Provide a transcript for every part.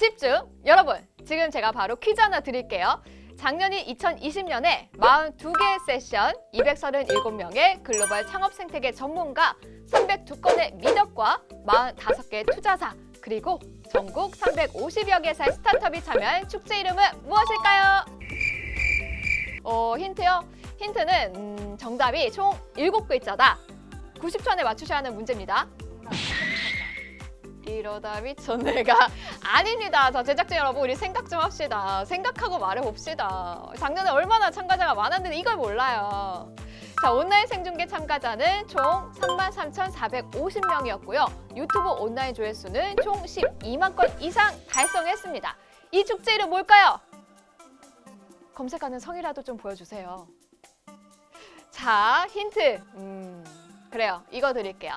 집중! 여러분, 지금 제가 바로 퀴즈 하나 드릴게요. 작년인 2020년에 42개 세션, 237명의 글로벌 창업 생태계 전문가, 302건의 미덕과 45개 투자사, 그리고 전국 350여 개사의 스타트업이 참여한 축제 이름은 무엇일까요? 어, 힌트요? 힌트는 음, 정답이 총 7글자다. 90초 안에 맞추셔야 하는 문제입니다. 이러다 미쳐 내가 아닙니다. 자 제작진 여러분 우리 생각 좀 합시다. 생각하고 말해봅시다. 작년에 얼마나 참가자가 많았는데 이걸 몰라요. 자 온라인 생중계 참가자는 총 33,450명이었고요. 유튜브 온라인 조회수는 총 12만 건 이상 달성했습니다. 이 축제 이름 뭘까요? 검색하는 성이라도 좀 보여주세요. 자 힌트. 음 그래요. 이거 드릴게요.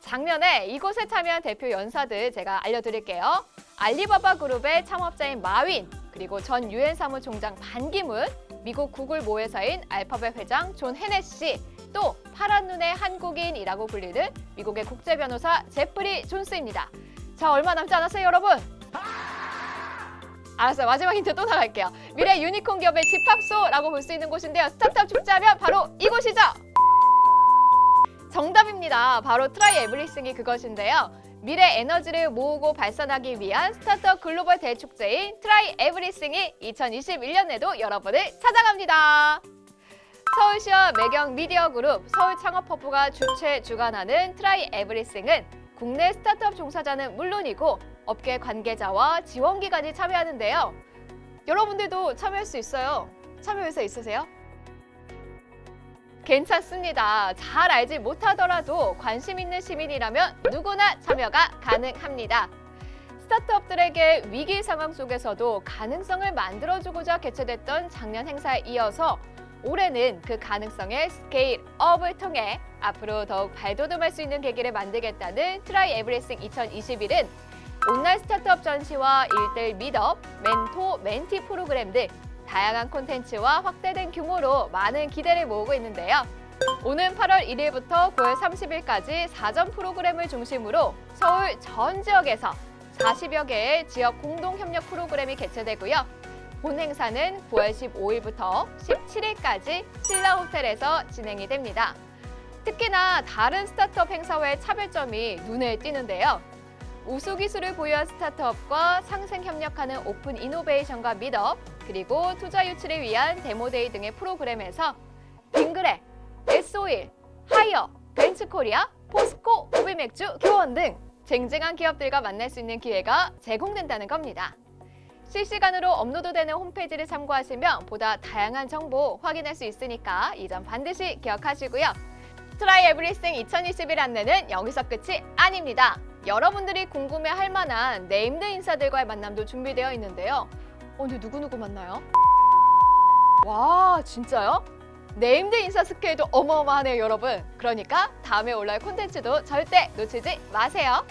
작년에 이곳에 참여한 대표 연사들 제가 알려드릴게요. 알리바바 그룹의 창업자인 마윈, 그리고 전 유엔 사무총장 반기문, 미국 구글 모회사인 알파벳 회장 존 헤네시, 또 파란 눈의 한국인이라고 불리는 미국의 국제 변호사 제프리 존스입니다. 자, 얼마 남지 않았어요, 여러분? 알았어요. 마지막 힌트 또 나갈게요. 미래 유니콘 기업의 집합소라고 볼 수 있는 곳인데요. 스타트업 축제하면 바로 이곳이죠. 정답입니다. 바로 트라이 에브리싱이 그것인데요. 미래 에너지를 모으고 발산하기 위한 스타트업 글로벌 대축제인 트라이 에브리싱이 2021년에도 여러분을 찾아갑니다. 서울시와 매경 미디어 그룹 서울창업허브가 주최 주관하는 트라이 에브리싱은 국내 스타트업 종사자는 물론이고 업계 관계자와 지원기관이 참여하는데요. 여러분들도 참여할 수 있어요. 참여 의사 있으세요? 괜찮습니다. 잘 알지 못하더라도 관심 있는 시민이라면 누구나 참여가 가능합니다. 스타트업들에게 위기 상황 속에서도 가능성을 만들어주고자 개최됐던 작년 행사에 이어서 올해는 그 가능성의 스케일업을 통해 앞으로 더욱 발돋움할 수 있는 계기를 만들겠다는 트라이 에브리싱 2021은 온라인 스타트업 전시와 일대일 미업, 멘토, 멘티 프로그램 등 다양한 콘텐츠와 확대된 규모로 많은 기대를 모으고 있는데요. 오는 8월 1일부터 9월 30일까지 사전 프로그램을 중심으로 서울 전 지역에서 40여 개의 지역 공동 협력 프로그램이 개최되고요. 본 행사는 9월 15일부터 17일까지 신라 호텔에서 진행이 됩니다. 특히나 다른 스타트업 행사와의 차별점이 눈에 띄는데요. 우수 기술을 보유한 스타트업과 상생 협력하는 오픈 이노베이션과 미업, 그리고 투자 유치를 위한 데모데이 등의 프로그램에서 빙그레, S51, 하이어, 벤츠코리아, 포스코, 오비맥주, 교원 등 쟁쟁한 기업들과 만날 수 있는 기회가 제공된다는 겁니다. 실시간으로 업로드되는 홈페이지를 참고하시면 보다 다양한 정보 확인할 수 있으니까 이 점 반드시 기억하시고요. 트라이 에브리싱 2021 안내는 여기서 끝이 아닙니다. 여러분들이 궁금해할 만한 네임드 인사들과의 만남도 준비되어 있는데요. 오늘 누구누구 만나요? 와, 진짜요? 네임드 인사 스케일도 어마어마하네요, 여러분. 그러니까 다음에 올라올 콘텐츠도 절대 놓치지 마세요.